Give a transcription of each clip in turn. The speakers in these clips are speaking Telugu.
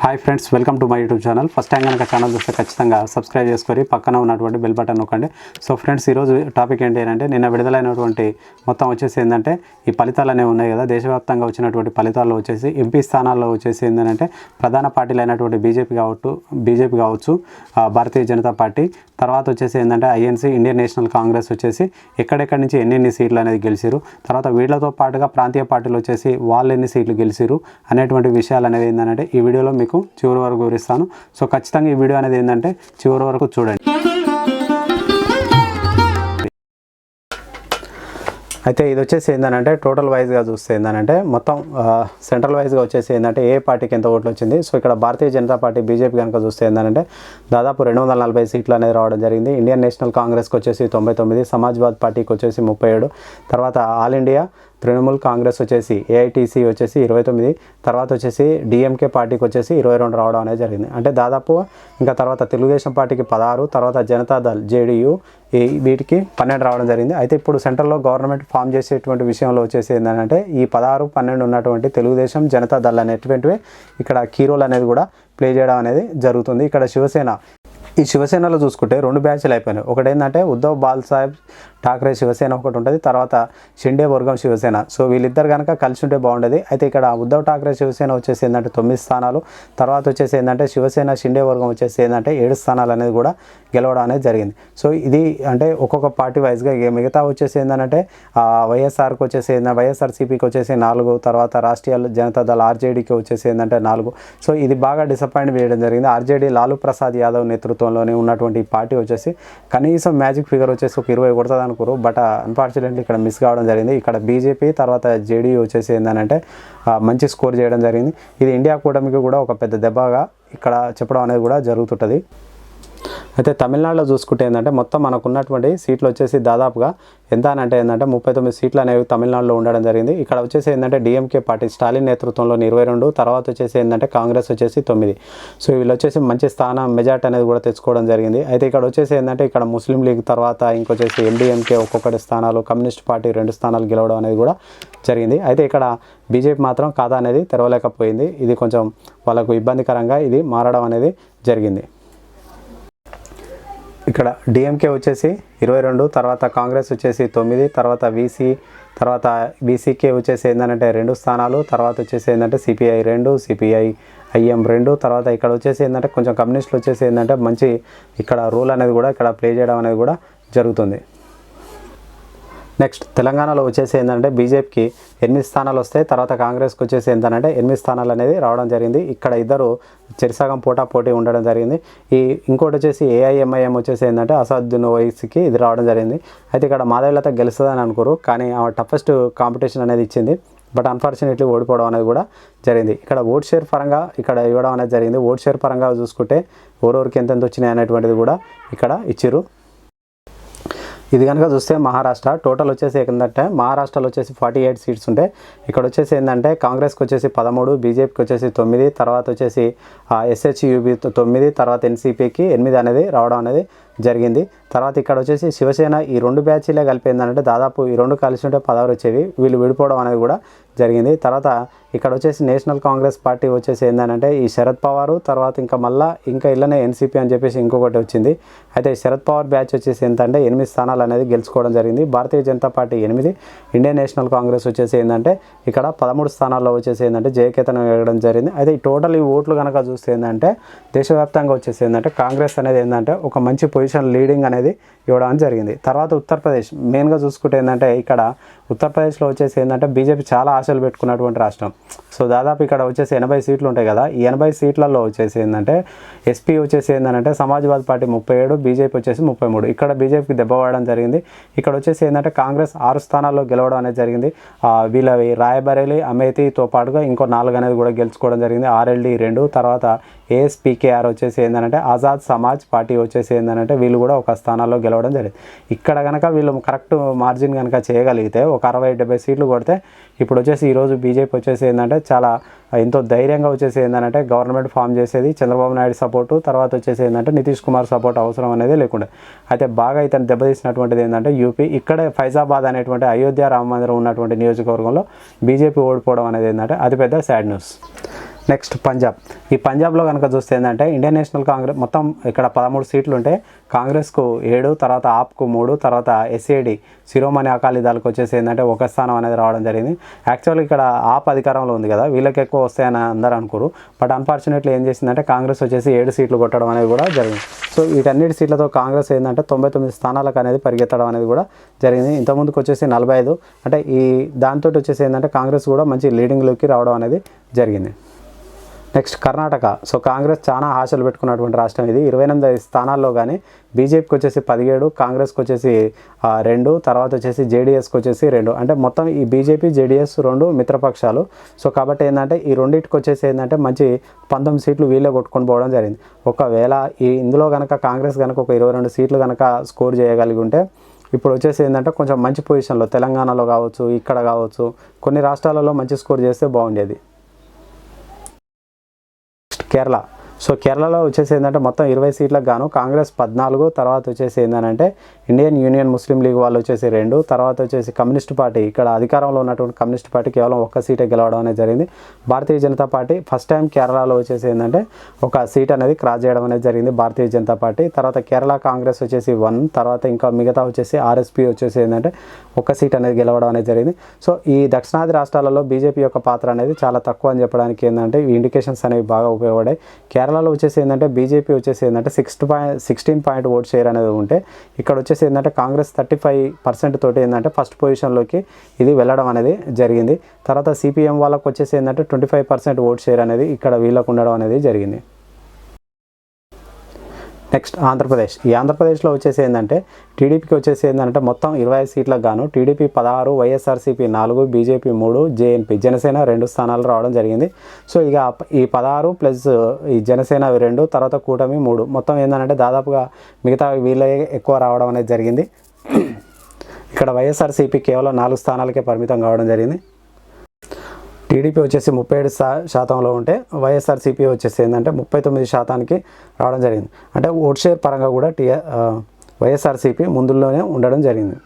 Hi friends welcome to my YouTube channel. First time కనుక ఛానల్ చూస్తే ఖచ్చితంగా సబ్స్క్రైబ్ చేసుకొని పక్కన ఉన్నటువంటి బెల్ బటన్ నొక్కండి. సో ఫ్రెండ్స్ ఈరోజు టాపిక్ ఏంటి అంటే నిన్న విడుదలైనటువంటి మొత్తం వచ్చేసి ఏంటంటే ఈ ఫలితాలు అనేవి ఉన్నాయి కదా. దేశవ్యాప్తంగా వచ్చినటువంటి ఫలితాల్లో వచ్చేసి ఎంపీ స్థానాల్లో వచ్చేసి ఏంటంటే ప్రధాన పార్టీలు అయినటువంటి బీజేపీ కావచ్చు బీజేపీ కావచ్చు భారతీయ జనతా పార్టీ. తర్వాత వచ్చేసి ఏంటంటే ఐఎన్సీ ఇండియన్ నేషనల్ కాంగ్రెస్ వచ్చేసి ఎక్కడెక్కడి నుంచి ఎన్నెన్ని సీట్లు అనేది గెలిచారు తర్వాత వీళ్ళతో పాటుగా ప్రాంతీయ పార్టీలు వచ్చేసి వాళ్ళు ఎన్ని సీట్లు గెలిచారు అనేటువంటి విషయాలు అనేవి ఏంటంటే ఈ వీడియోలో మీకు చివరి వరకు వివరిస్తాను. సో ఖచ్చితంగా ఈ వీడియో అనేది ఏంటంటే చివరి వరకు చూడండి. అయితే ఇది వచ్చేసి ఏంటంటే టోటల్ వైజ్గా చూస్తే ఏంటంటే మొత్తం సెంట్రల్ వైజ్గా వచ్చేసి ఏంటంటే ఏ పార్టీకి ఎంత ఓట్లు వచ్చింది. సో ఇక్కడ భారతీయ జనతా పార్టీ బీజేపీ కనుక చూస్తే ఏంటంటే దాదాపు రెండు వందల నలభై సీట్లు అనేది రావడం జరిగింది. ఇండియన్ నేషనల్ కాంగ్రెస్కి వచ్చేసి తొంభై తొమ్మిది సమాజ్వాద్ పార్టీకి వచ్చేసి ముప్పై ఏడు తర్వాత ఆల్ ఇండియా తృణమూల్ కాంగ్రెస్ వచ్చేసి ఏఐటీసీ వచ్చేసి ఇరవై తొమ్మిది తర్వాత వచ్చేసి డిఎంకే పార్టీకి వచ్చేసి ఇరవై రెండు రావడం అనేది జరిగింది. అంటే దాదాపు ఇంకా తర్వాత తెలుగుదేశం పార్టీకి పదహారు తర్వాత జనతాదళ్ జేడీయూ ఈ వీటికి పన్నెండు రావడం జరిగింది. అయితే ఇప్పుడు సెంట్రల్లో గవర్నమెంట్ ఫామ్ చేసేటువంటి విషయంలో వచ్చేసి ఏంటంటే ఈ పదహారు పన్నెండు ఉన్నటువంటి తెలుగుదేశం జనతాదళ్ అనేటువంటివి ఇక్కడ కీ రోల్ అనేది కూడా ప్లే చేయడం అనేది జరుగుతుంది. ఇక్కడ శివసేన ఈ శివసేనలో చూసుకుంటే రెండు బ్యాచ్లు అయిపోయినాయి. ఒకటి ఏంటంటే ఉద్ధవ్ బాల్ సాహెబ్ ఠాక్రే శివసేన ఒకటి ఉంటుంది తర్వాత షిండే వర్గం శివసేన. సో వీళ్ళిద్దరు కనుక కలిసి ఉంటే బాగుండేది. అయితే ఇక్కడ ఉద్ధవ్ ఠాక్రే శివసేన వచ్చేసి ఏంటంటే తొమ్మిది స్థానాలు తర్వాత వచ్చేసి ఏంటంటే శివసేన షిండే వర్గం వచ్చేసి ఏంటంటే ఏడు స్థానాలు అనేది కూడా గెలవడం అనేది జరిగింది. సో ఇది అంటే ఒక్కొక్క పార్టీ వైజ్గా మిగతా వచ్చేసి ఏంటంటే వైఎస్ఆర్కి వచ్చేసి ఏంటంటే వైఎస్ఆర్సీపీకి వచ్చేసి నాలుగు తర్వాత రాష్ట్రీయ జనతాదళ ఆర్జేడీకి వచ్చేసి ఏంటంటే నాలుగు. సో ఇది బాగా డిసప్పాయింట్ చేయడం జరిగింది. ఆర్జేడీ లాలూ ప్రసాద్ యాదవ్ నేతృత్వంలోనే ఉన్నటువంటి ఈ పార్టీ వచ్చేసి కనీసం మ్యాజిక్ ఫిగర్ వచ్చేసి ఒక ఇరవై కొడుతుంది అనుకోరు బట్ అన్ఫార్చునేట్లీ ఇక్కడ మిస్ కావడం జరిగింది. ఇక్కడ బీజేపీ తర్వాత జేడీయూ వచ్చేసి ఏంటంటే మంచి స్కోర్ చేయడం జరిగింది. ఇది ఇండియా కూటమికి కూడా ఒక పెద్ద దెబ్బగా ఇక్కడ చెప్పడం అనేది కూడా జరుగుతుంటుంది. అయితే తమిళనాడులో చూసుకుంటే ఏంటంటే మొత్తం మనకు ఉన్నటువంటి సీట్లు వచ్చేసి దాదాపుగా ఎంత అని అంటే ఏంటంటే ముప్పై తొమ్మిది సీట్లు అనేవి తమిళనాడులో ఉండడం జరిగింది. ఇక్కడ వచ్చేసి ఏంటంటే డిఎంకే పార్టీ స్టాలిన్ నేతృత్వంలో ఇరవై రెండు తర్వాత వచ్చేసి ఏంటంటే కాంగ్రెస్ వచ్చేసి తొమ్మిది. సో వీళ్ళు వచ్చేసి మంచి స్థానం మెజార్టీ అనేది కూడా తెచ్చుకోవడం జరిగింది. అయితే ఇక్కడ వచ్చేసి ఏంటంటే ఇక్కడ ముస్లిం లీగ్ తర్వాత ఇంకొచ్చేసి ఎండిఎంకే ఒక్కొక్కటి స్థానాలు కమ్యూనిస్ట్ పార్టీ రెండు స్థానాలు గెలవడం అనేది కూడా జరిగింది. అయితే ఇక్కడ బీజేపీ మాత్రం ఖాతా అనేది తెరవలేకపోయింది. ఇది కొంచెం వాళ్ళకు ఇబ్బందికరంగా ఇది మారడం అనేది జరిగింది. ఇక్కడ డిఎంకే వచ్చేసి ఇరవై రెండు తర్వాత కాంగ్రెస్ వచ్చేసి తొమ్మిది తర్వాత వీసీ తర్వాత బీసీకే వచ్చేసి ఏంటంటే రెండు స్థానాలు తర్వాత వచ్చేసి ఏంటంటే సిపిఐ రెండు సిపిఐ ఐఎం రెండు తర్వాత ఇక్కడ వచ్చేసి ఏంటంటే కొంచెం కమ్యూనిస్టులు వచ్చేసి ఏంటంటే మంచి ఇక్కడ రూల్ అనేది కూడా ఇక్కడ ప్లే చేయడం అనేది కూడా జరుగుతుంది. నెక్స్ట్ తెలంగాణలో వచ్చేసి ఏంటంటే బీజేపీకి ఎనిమిది స్థానాలు వస్తాయి తర్వాత కాంగ్రెస్కి వచ్చేసి ఏంటంటే ఎనిమిది స్థానాలు అనేది రావడం జరిగింది. ఇక్కడ ఇద్దరు చెరిసగం పోటా పోటీ ఉండడం జరిగింది. ఈ ఇంకోటి వచ్చేసి ఏఐఎంఐఎం వచ్చేసి ఏంటంటే అసాదుద్దీన్ ఓవైసీకి ఇది రావడం జరిగింది. అయితే ఇక్కడ మాధవీలత గెలుస్తుందని అనుకోరు కానీ ఆమె టఫెస్ట్ కాంపిటీషన్ అనేది ఇచ్చింది. బట్ అన్ఫార్చునేట్లీ ఓడిపోవడం అనేది కూడా జరిగింది. ఇక్కడ ఓట్ షేర్ పరంగా ఇక్కడ ఇవ్వడం అనేది జరిగింది. ఓట్ షేర్ పరంగా చూసుకుంటే ఎవరెవరికి ఎంతెంత వచ్చినాయి అనేటువంటిది కూడా ఇక్కడ ఇచ్చారు ఇది కనుక చూస్తే మహారాష్ట్ర టోటల్ వచ్చేసి ఏంటంటే మహారాష్ట్రలో వచ్చేసి ఫార్టీ ఎయిట్ సీట్స్ ఉంటాయి ఇక్కడ వచ్చేసి ఏంటంటే కాంగ్రెస్కి వచ్చేసి పదమూడు బీజేపీకి వచ్చేసి తొమ్మిది తర్వాత వచ్చేసి ఎస్హెచ్యుబి తొమ్మిది తర్వాత ఎన్సీపీకి ఎనిమిది అనేది రావడం అనేది జరిగింది. తర్వాత ఇక్కడ వచ్చేసి శివసేన ఈ రెండు బ్యాచీలే కలిపి ఏంటంటే దాదాపు ఈ రెండు కలిసి ఉంటే పదవులు వచ్చేవి. వీళ్ళు విడిపోవడం అనేది కూడా జరిగింది. తర్వాత ఇక్కడ వచ్చేసి నేషనల్ కాంగ్రెస్ పార్టీ వచ్చేసి ఏంటంటే ఈ శరద్ పవారు తర్వాత ఇంకా మళ్ళా ఇంకా ఇళ్ళనే ఎన్సీపీ అని చెప్పేసి ఇంకొకటి వచ్చింది. అయితే శరద్ పవార్ బ్యాచ్ వచ్చేసి ఏంటంటే ఎనిమిది స్థానాలు అనేది గెలుచుకోవడం జరిగింది. భారతీయ జనతా పార్టీ ఎనిమిది ఇండియన్ నేషనల్ కాంగ్రెస్ వచ్చేసి ఏంటంటే ఇక్కడ పదమూడు స్థానాల్లో వచ్చేసి ఏంటంటే జయకేతనం వేయడం జరిగింది. అయితే ఈ టోటల్ ఈ ఓట్లు కనుక చూస్తే ఏంటంటే దేశవ్యాప్తంగా వచ్చేసి ఏంటంటే కాంగ్రెస్ అనేది ఏంటంటే ఒక మంచి పొజిషన్ లీడింగ్ అనేది ఇవ్వడం జరిగింది. తర్వాత ఉత్తరప్రదేశ్. మెయిన్గా చూసుకుంటే ఏంటంటే ఇక్కడ ఉత్తరప్రదేశ్లో వచ్చేసి ఏంటంటే బీజేపీ చాలా ఆశలు పెట్టుకున్నటువంటి రాష్ట్రం. సో దాదాపు ఇక్కడ వచ్చేసి ఎనభై సీట్లు ఉంటాయి కదా ఈ ఎనభై సీట్లలో వచ్చేసి ఏంటంటే ఎస్పీ వచ్చేసి ఏంటంటే సమాజ్వాదీ పార్టీ ముప్పై ఏడు బీజేపీ వచ్చేసి ముప్పై మూడు. ఇక్కడ బీజేపీకి దెబ్బ పడడం జరిగింది. ఇక్కడ వచ్చేసి ఏంటంటే కాంగ్రెస్ ఆరు స్థానాల్లో గెలవడం అనేది జరిగింది. వీళ్ళవి రాయబరేలి అమేథీతో పాటుగా ఇంకో నాలుగు అనేది కూడా గెలుచుకోవడం జరిగింది. ఆర్ఎల్డి రెండు తర్వాత ఏఎస్పీకేఆర్ వచ్చేసి ఏంటంటే ఆజాద్ సమాజ్ పార్టీ వచ్చేసి ఏంటంటే వీళ్ళు కూడా ఒక స్థానాల్లో గెలవడం జరిగింది. ఇక్కడ కనుక వీళ్ళు కరెక్ట్ మార్జిన్ కనుక చేయగలిగితే ఒక అరవై డెబ్బై సీట్లు కొడితే ఇప్పుడు వచ్చేసి ఈరోజు బీజేపీ వచ్చేసి ఏంటంటే చాలా ఎంతో ధైర్యంగా వచ్చేసి ఏంటంటే గవర్నమెంట్ ఫామ్ చేసేది. చంద్రబాబు నాయుడు సపోర్టు తర్వాత వచ్చేసి ఏంటంటే నితీష్ కుమార్ సపోర్ట్ అవసరం అనేది లేకుండా. అయితే బాగా ఇతను దెబ్బతీసినటువంటిది ఏంటంటే యూపీ. ఇక్కడే ఫైజాబాద్ అనేటువంటి అయోధ్య రామ మందిరం ఉన్నటువంటి నియోజకవర్గంలో బీజేపీ ఓడిపోవడం అనేది ఏంటంటే అతిపెద్ద సాడ్ న్యూస్. నెక్స్ట్ పంజాబ్ ఈ పంజాబ్లో కనుక చూస్తే ఏంటంటే ఇండియన్ నేషనల్ కాంగ్రెస్ మొత్తం ఇక్కడ పదమూడు సీట్లు ఉంటాయి కాంగ్రెస్కు ఏడు తర్వాత ఆప్కు మూడు తర్వాత ఎస్ఏడి శిరోమణి అకాలీ దళకు వచ్చేసి ఏంటంటే ఒక స్థానం అనేది రావడం జరిగింది. యాక్చువల్గా ఇక్కడ ఆప్ అధికారంలో ఉంది కదా వీళ్ళకి ఎక్కువ వస్తాయని అందరూ అనుకోరు. బట్ అన్ఫార్చునేట్లీ ఏం చేసిందంటే కాంగ్రెస్ వచ్చేసి ఏడు సీట్లు కొట్టడం అనేది కూడా జరిగింది. సో వీటన్నిటి సీట్లతో కాంగ్రెస్ ఏంటంటే తొంభై తొమ్మిది స్థానాలకు అనేది పరిగెత్తడం అనేది కూడా జరిగింది. ఇంతకుముందుకు వచ్చేసి నలభై ఐదు. అంటే ఈ దాంతో వచ్చేసి ఏంటంటే కాంగ్రెస్ కూడా మంచి లీడింగ్లోకి రావడం అనేది జరిగింది. నెక్స్ట్ కర్ణాటక. సో కాంగ్రెస్ చాలా ఆశలు పెట్టుకున్నటువంటి రాష్ట్రం ఇది. ఇరవై ఎనిమిది స్థానాల్లో కానీ బీజేపీకి వచ్చేసి పదిహేడు కాంగ్రెస్కి వచ్చేసి రెండు తర్వాత వచ్చేసి జేడీఎస్కి వచ్చేసి రెండు. అంటే మొత్తం ఈ బీజేపీ జేడీఎస్ రెండు మిత్రపక్షాలు. సో కాబట్టి ఏంటంటే ఈ రెండింటికి వచ్చేసి ఏంటంటే మంచి పంతొమ్మిది సీట్లు వీళ్ళే కొట్టుకొని పోవడం జరిగింది. ఒకవేళ ఈ ఇందులో కనుక కాంగ్రెస్ కనుక ఒక ఇరవై రెండు సీట్లు కనుక స్కోర్ చేయగలిగి ఉంటే ఇప్పుడు వచ్చేసి ఏంటంటే కొంచెం మంచి పొజిషన్లో తెలంగాణలో కావచ్చు ఇక్కడ కావచ్చు కొన్ని రాష్ట్రాలలో మంచి స్కోర్ చేస్తే బాగుండేది. నెక్స్ట్ కేరళ సో కేరళలో వచ్చేసి ఏంటంటే మొత్తం ఇరవై సీట్లకు గాను కాంగ్రెస్ పద్నాలుగు తర్వాత వచ్చేసి ఏంటంటే ఇండియన్ యూనియన్ ముస్లిం లీగ్ వాళ్ళు వచ్చేసి రెండు తర్వాత వచ్చేసి కమ్యూనిస్ట్ పార్టీ. ఇక్కడ అధికారంలో ఉన్నటువంటి కమ్యూనిస్ట్ పార్టీ కేవలం ఒక్క సీటే గెలవడం అనేది జరిగింది. Bharatiya Janata Party first time కేరళలో వచ్చేసి ఏంటంటే ఒక సీట్ అనేది క్రాస్ చేయడం అనేది జరిగింది భారతీయ జనతా పార్టీ. తర్వాత కేరళ కాంగ్రెస్ వచ్చేసి వన్ తర్వాత ఇంకా మిగతా వచ్చేసి ఆర్ఎస్పీ వచ్చేసి ఏంటంటే ఒక సీట్ అనేది గెలవడం అనేది జరిగింది. సో ఈ దక్షిణాది రాష్ట్రాలలో బీజేపీ యొక్క పాత్ర అనేది చాలా తక్కువ అని చెప్పడానికి ఏంటంటే ఈ ఇండికేషన్స్ అనేవి బాగా ఉపయోగపడాయి కేరళలో వచ్చేసి ఏంటంటే బీజేపీ వచ్చేసి ఏంటంటే six point sixteen point vote share అనేది ఉంటే ఇక్కడ వచ్చేసి ఏంటంటే కాంగ్రెస్ థర్టీ ఫైవ్ పర్సెంట్ తోటి ఏంటంటే ఫస్ట్ పొజిషన్లోకి ఇది వెళ్ళడం అనేది జరిగింది. తర్వాత సిపిఎం వాళ్ళకు వచ్చేసి ఏంటంటే twenty five percent vote share అనేది ఇక్కడ వీళ్ళకు ఉండడం అనేది జరిగింది. నెక్స్ట్ ఆంధ్రప్రదేశ్. ఈ ఆంధ్రప్రదేశ్లో వచ్చేసి ఏంటంటే టీడీపీకి వచ్చేసి ఏంటంటే మొత్తం ఇరవై ఐదు సీట్లకు గాను టీడీపీ పదహారు వైఎస్ఆర్సీపీ నాలుగు బీజేపీ మూడు జేఎన్పీ జనసేన రెండు స్థానాలు రావడం జరిగింది. సో ఇక ఈ పదహారు ప్లస్ ఈ జనసేన రెండు తర్వాత కూటమి మూడు. మొత్తం ఏంటంటే దాదాపుగా మిగతా వీళ్ళే ఎక్కువ రావడం అనేది జరిగింది. ఇక్కడ వైఎస్ఆర్సీపీ కేవలం నాలుగు స్థానాలకే పరిమితం కావడం జరిగింది. టీడీపీ వచ్చేసి ముప్పై ఏడు శా శాతంలో ఉంటే వైఎస్ఆర్సీపీ వచ్చేసి ఏంటంటే ముప్పై తొమ్మిది శాతానికి రావడం జరిగింది. అంటే ఓట్ షేర్ పరంగా కూడా టీ వైఎస్ఆర్సీపీ ముందులోనే ఉండడం జరిగింది.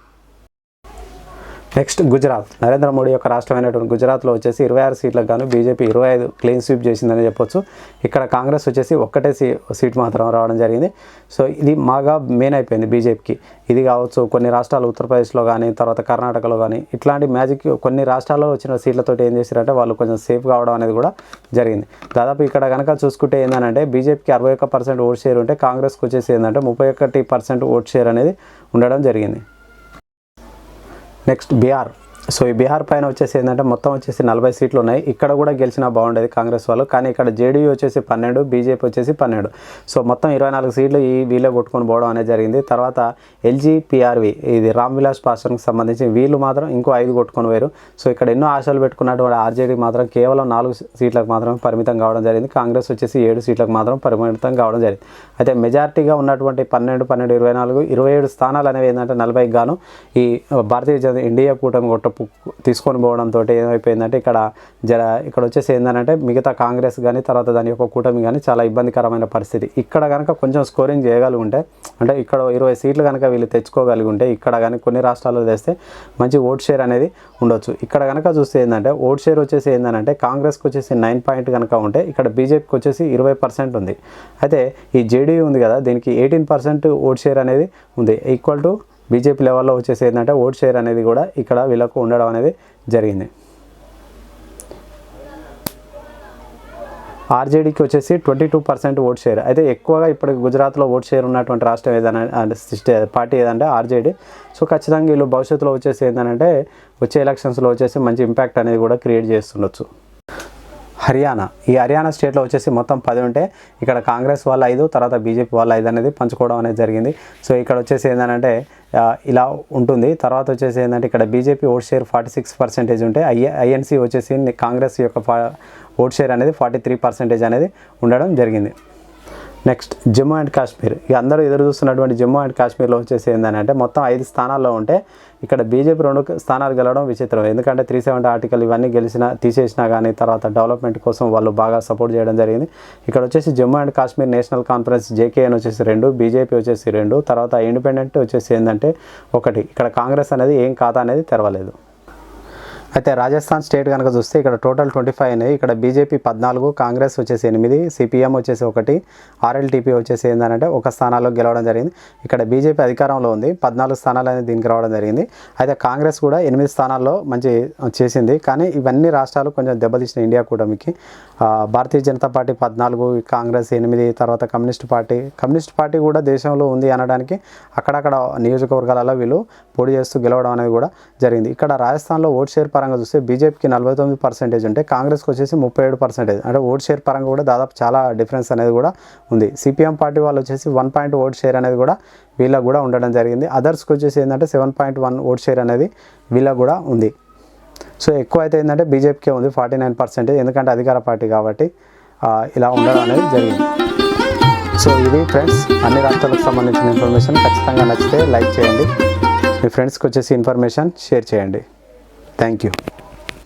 నెక్స్ట్ గుజరాత్. నరేంద్ర మోడీ యొక్క రాష్ట్రమైనటువంటి గుజరాత్లో వచ్చేసి ఇరవై ఆరు సీట్లకు గాను బీజేపీ ఇరవై ఐదు క్లీన్ స్వీప్ చేసిందని చెప్పొచ్చు. ఇక్కడ కాంగ్రెస్ వచ్చేసి ఒక్కటే సీ సీట్ మాత్రం రావడం జరిగింది. సో ఇది మాగా మెయిన్ అయిపోయింది బీజేపీకి. ఇది కావచ్చు కొన్ని రాష్ట్రాలు ఉత్తరప్రదేశ్లో కానీ తర్వాత కర్ణాటకలో కానీ ఇట్లాంటి మ్యాజిక్ కొన్ని రాష్ట్రాల్లో వచ్చిన సీట్లతో ఏం చేశారంటే వాళ్ళు కొంచెం సేఫ్ కావడం అనేది కూడా జరిగింది. దాదాపు ఇక్కడ కనుక చూసుకుంటే ఏంటంటే బీజేపీకి అరవై ఒక్క పర్సెంట్ ఓట్ షేర్ ఉంటే కాంగ్రెస్కి వచ్చేసి ఏంటంటే ముప్పై ఒకటి పర్సెంట్ ఓట్ షేర్ అనేది ఉండడం జరిగింది. నెక్స్ట్ బీహార్ సో ఈ బీహార్ పైన వచ్చేసి ఏంటంటే మొత్తం వచ్చేసి నలభై సీట్లు ఉన్నాయి. ఇక్కడ కూడా గెలిచినా బాగుండేది కాంగ్రెస్ వాళ్ళు. కానీ ఇక్కడ జేడీయూ వచ్చేసి పన్నెండు బీజేపీ వచ్చేసి పన్నెండు. సో మొత్తం ఇరవై నాలుగు సీట్లు ఈ వీళ్ళే కొట్టుకొని పోవడం అనేది జరిగింది. తర్వాత ఎల్జీ పిఆర్వి ఇది రామ్ విలాస్ పాస్వాన్కి సంబంధించి వీళ్ళు మాత్రం ఇంకో ఐదు కొట్టుకొని పోయారు. సో ఇక్కడ ఎన్నో ఆశలు పెట్టుకున్నటువంటి ఆర్జేడీ మాత్రం కేవలం నాలుగు సీట్లకు మాత్రం పరిమితం కావడం జరిగింది. కాంగ్రెస్ వచ్చేసి ఏడు సీట్లకు మాత్రం పరిమితం కావడం జరిగింది. అయితే మెజారిటీగా ఉన్నటువంటి పన్నెండు పన్నెండు ఇరవై నాలుగు ఇరవై ఏడు స్థానాలు అనేవి ఏంటంటే నలభైకి గాను ఈ భారతీయ జనతా ఇండియా కూటమి కొట్టడం తీసుకొని పోవడంతో ఏమైపోయిందంటే ఇక్కడ జర ఇక్కడ వచ్చేసి ఏంటంటే మిగతా కాంగ్రెస్ కానీ తర్వాత దాని యొక్క కూటమి కానీ చాలా ఇబ్బందికరమైన పరిస్థితి. ఇక్కడ కనుక కొంచెం స్కోరింగ్ చేయగలిగి ఉంటే అంటే ఇక్కడ ఇరవై సీట్లు కనుక వీళ్ళు తెచ్చుకోగలిగి ఉంటే ఇక్కడ కానీ కొన్ని రాష్ట్రాల్లో తెస్తే మంచి ఓట్ షేర్ అనేది ఉండొచ్చు. ఇక్కడ కనుక చూస్తే ఏంటంటే ఓట్ షేర్ వచ్చేసి ఏంటంటే కాంగ్రెస్కి వచ్చేసి నైన్ పాయింట్ కనుక ఉంటే ఇక్కడ బీజేపీకి వచ్చేసి ఇరవై పర్సెంట్ ఉంది. అయితే ఈ జేడీయూ ఉంది కదా దీనికి ఎయిటీన్ పర్సెంట్ ఓట్ షేర్ అనేది ఉంది. ఈక్వల్ టు బీజేపీ లెవెల్లో వచ్చేసి ఏంటంటే ఓట్ షేర్ అనేది కూడా ఇక్కడ వీళ్ళకు ఉండడం అనేది జరిగింది. ఆర్జేడీకి వచ్చేసి twenty two percent vote share. అయితే ఎక్కువగా ఇప్పుడు గుజరాత్లో ఓట్ షేర్ ఉన్నటువంటి రాష్ట్రం ఏదైనా పార్టీ ఏదంటే ఆర్జేడీ. సో ఖచ్చితంగా వీళ్ళు భవిష్యత్తులో వచ్చేసి ఏంటంటే వచ్చే ఎలక్షన్స్లో వచ్చేసి మంచి ఇంపాక్ట్ అనేది కూడా క్రియేట్ చేస్తుండొచ్చు. హర్యానా. ఈ హర్యానా స్టేట్లో వచ్చేసి మొత్తం పది ఉంటే ఇక్కడ కాంగ్రెస్ వాళ్ళు ఐదు తర్వాత బీజేపీ వాళ్ళు ఐదు అనేది పంచుకోవడం అనేది జరిగింది. సో ఇక్కడ వచ్చేసి ఏంటంటే ఇలా ఉంటుంది. తర్వాత వచ్చేసి ఏంటంటే ఇక్కడ BJP vote share forty six percentage ఉంటే ఐ ఐఎన్సీ వచ్చేసి కాంగ్రెస్ యొక్క ఓట్ షేర్ అనేది ఫార్టీ త్రీ పర్సెంటేజ్ అనేది ఉండడం జరిగింది. Next Jammu and Kashmir. ఇక అందరూ ఎదురు చూస్తున్నటువంటి జమ్మూ అండ్ కాశ్మీర్లో వచ్చేసి ఏంటంటే మొత్తం ఐదు స్థానాల్లో ఉంటే ఇక్కడ బీజేపీ రెండు స్థానాలు గెలవడం విచిత్రం. ఎందుకంటే త్రీ సెవెంటీ ఆర్టికల్ ఇవన్నీ గెలిచిన తీసేసినా కానీ తర్వాత డెవలప్మెంట్ కోసం వాళ్ళు బాగా సపోర్ట్ చేయడం జరిగింది. ఇక్కడ వచ్చేసి Jammu and Kashmir National Conference JKN వచ్చేసి రెండు బీజేపీ వచ్చేసి రెండు తర్వాత ఇండిపెండెంట్ వచ్చేసి ఏంటంటే ఒకటి. ఇక్కడ కాంగ్రెస్ అనేది ఏం ఖాతా అనేది తెరవలేదు. అయితే రాజస్థాన్ స్టేట్ కనుక చూస్తే ఇక్కడ టోటల్ ట్వంటీ ఫైవ్ అయినాయి ఇక్కడ బీజేపీ పద్నాలుగు కాంగ్రెస్ వచ్చేసి ఎనిమిది సిపిఎం వచ్చేసి ఒకటి ఆర్ఎల్టీపీ వచ్చేసి ఏంటంటే ఒక స్థానాల్లో గెలవడం జరిగింది. ఇక్కడ బీజేపీ అధికారంలో ఉంది పద్నాలుగు స్థానాలు అనేది దీనికి రావడం జరిగింది. అయితే కాంగ్రెస్ కూడా ఎనిమిది స్థానాల్లో మంచి చేసింది. కానీ ఇవన్నీ రాష్ట్రాలు కొంచెం దెబ్బతీసిన ఇండియా కూటమికి. భారతీయ జనతా పార్టీ పద్నాలుగు కాంగ్రెస్ ఎనిమిది తర్వాత కమ్యూనిస్ట్ పార్టీ. కమ్యూనిస్ట్ పార్టీ కూడా దేశంలో ఉంది అనడానికి అక్కడక్కడ నియోజకవర్గాలలో వీళ్ళు పోటీ చేస్తూ గెలవడం అనేది కూడా జరిగింది. ఇక్కడ రాజస్థాన్లో ఓట్ షేర్ పరంగా చూస్తే బీజేపీకి నలభై తొమ్మిది పర్సెంటేజ్ ఉంటే కాంగ్రెస్కి వచ్చేసి ముప్పై ఏడు పర్సెంటేజ్. అంటే ఓట్ షేర్ పరంగా కూడా దాదాపు చాలా డిఫరెన్స్ అనేది కూడా ఉంది. సిపిఎం పార్టీ వాళ్ళు వచ్చేసి వన్ పాయింట్ ఓట్ షేర్ అనేది కూడా వీళ్ళకు కూడా ఉండడం జరిగింది. అదర్స్కి వచ్చేసి ఏంటంటే seven point one vote share అనేది వీళ్ళకు కూడా ఉంది. సో ఎక్కువ అయితే ఏంటంటే బీజేపీకే ఉంది ఫార్టీ నైన్ పర్సెంటేజ్. ఎందుకంటే అధికార పార్టీ కాబట్టి ఇలా ఉండడం అనేది జరిగింది. సో ఇది ఫ్రెండ్స్ అన్ని రాష్ట్రాలకు సంబంధించిన ఇన్ఫర్మేషన్. ఖచ్చితంగా నచ్చితే లైక్ చేయండి. మీ ఫ్రెండ్స్కి వచ్చేసి ఇన్ఫర్మేషన్ షేర్ చేయండి. Thank you.